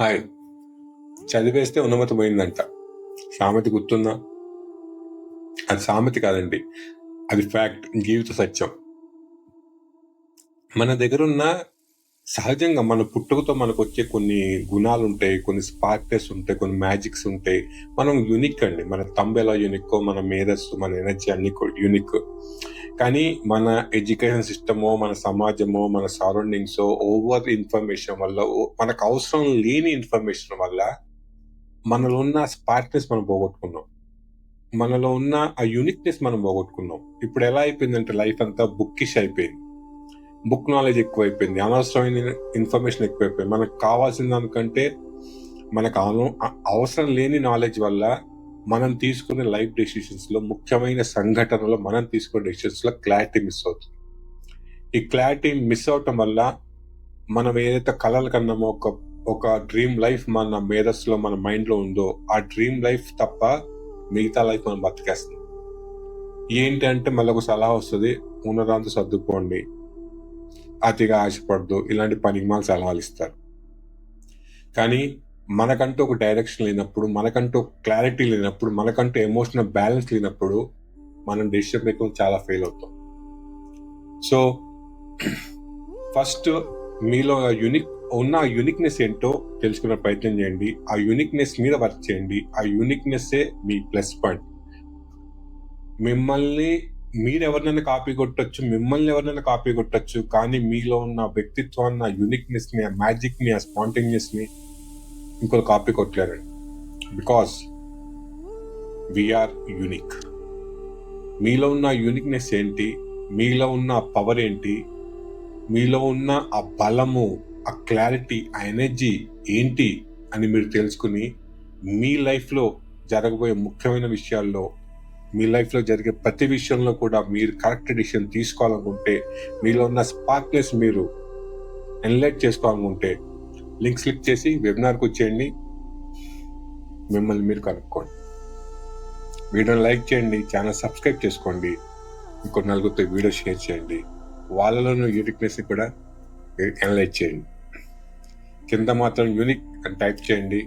Hi. చదివేస్తే ఉన్నమతి పోయిందంట సామెత గుర్తుందా? అది సామెత కాదండి. అది ఫ్యాక్ట్ జీవిత సత్యం. మన దగ్గర ఉన్న సహజంగా మన పుట్టుకతో మనకు వచ్చే కొన్ని గుణాలు ఉంటాయి కొన్ని స్పార్క్నెస్ ఉంటాయి కొన్ని మ్యాజిక్స్ ఉంటాయి. మనం యూనిక్ అండి. మన తంబు ఎలా యూనిక్ మన మేధస్సు మన ఎనర్జీ అన్ని యూనిక్ కానీ మన ఎడ్యుకేషన్ సిస్టమో మన సమాజమో మన సరౌండింగ్స్ ఓవర్ ఇన్ఫర్మేషన్ వల్ల ఓ- మనకు అవసరం లేని ఇన్ఫర్మేషన్ వల్ల మనలో ఉన్న స్పార్క్నెస్ మనం పోగొట్టుకున్నాం. మనలో ఉన్న ఆ యూనిక్నెస్ మనం పోగొట్టుకున్నాం. ఇప్పుడు ఎలా అయిపోయిందంటే లైఫ్ అంతా బుక్కిష్ అయిపోయింది. బుక్ నాలెడ్జ్ ఎక్కువైపోయింది. అనవసరమైన ఇన్ఫర్మేషన్ ఎక్కువైపోయింది. మనకు కావాల్సిన దానికంటే మనకు అవసరం లేని నాలెడ్జ్ వల్ల మనం తీసుకునే లైఫ్ డెసిషన్స్లో ముఖ్యమైన సంఘటనలో మనం తీసుకునే డెసిషన్స్లో క్లారిటీ మిస్ అవుతుంది. ఈ క్లారిటీ మిస్ అవటం వల్ల మనం ఏదైతే కలలు కన్నామో ఒక ఒక డ్రీమ్ లైఫ్ మన మేధస్సులో మన మైండ్లో ఉందో ఆ డ్రీమ్ లైఫ్ తప్ప మిగతా లైఫ్ మనం బతికేస్తాం. ఏంటి అంటే మళ్ళీ ఒక సలహా వస్తుంది ఉన్నదాంతో సర్దుకోండి అతిగా ఆశపడదు ఇలాంటి పనికిమాల సలహాలు ఇస్తారు. కానీ మనకంటూ ఒక డైరెక్షన్ లేనప్పుడు మనకంటూ క్లారిటీ లేనప్పుడు మనకంటూ ఎమోషనల్ బ్యాలెన్స్ లేనప్పుడు మనం డిసిషన్ మేకింగ్ చాలా ఫెయిల్ అవుతాం. సో ఫస్ట్ మీలో యూనిక్ ఉన్న యూనిక్నెస్ ఏంటో తెలుసుకునే ప్రయత్నం చేయండి. ఆ యూనిక్నెస్ మీద వర్క్ చేయండి. ఆ యూనిక్నెస్సే మీ ప్లస్ పాయింట్ మిమ్మల్ని మీరు ఎవరినైనా కాపీ కొట్టచ్చు మిమ్మల్ని ఎవరినైనా కాపీ కొట్టచ్చు కానీ మీలో ఉన్న వ్యక్తిత్వాన్ని ఆ యూనిక్నెస్ని ఆ మ్యాజిక్ని ఆ స్పాంటేనియస్ని ఇంకొక కాపీ కొట్టలేరండి బికాస్ వీఆర్ యూనిక్ మీలో ఉన్న యూనిక్నెస్ ఏంటి? మీలో ఉన్న పవర్ ఏంటి? మీలో ఉన్న ఆ బలము ఆ క్లారిటీ ఆ ఎనర్జీ ఏంటి అని మీరు తెలుసుకుని మీ లైఫ్లో జరగబోయే ముఖ్యమైన విషయాల్లో మీ లైఫ్లో జరిగే ప్రతి విషయంలో కూడా మీరు కరెక్ట్ డిసిషన్ తీసుకోవాలనుకుంటే మీలో ఉన్న స్పార్క్నెస్ మీరు ఎన్లైట్ చేసుకోవాలనుకుంటే లింక్స్ క్లిక్ చేసి వెబినార్కి వచ్చేయండి. మిమ్మల్ని మీరు కనుక్కోండి. వీడియోని లైక్ చేయండి ఛానల్ సబ్స్క్రైబ్ చేసుకోండి. ఇంకో నలుగురితో వీడియో షేర్ చేయండి. వాళ్ళలోనూ యూనిక్నెస్ని కూడా ఎనలైజ్ చేయండి. కింద మాత్రం యూనిక్ అని టైప్ చేయండి.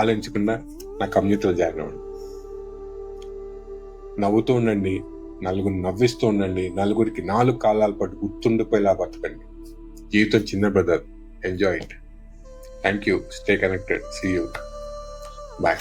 ఆలోచించకుండా నా కమ్యూనిటీలో జాయిన్ అవ్వండి. నవ్వుతూ ఉండండి నలుగురు నవ్విస్తూ ఉండండి నలుగురికి నాలుగు కాలాల పాటు గుర్తుండిపోయేలా బతకండి. జీవితం చిన్న brother. Enjoy it thank you stay connected see you bye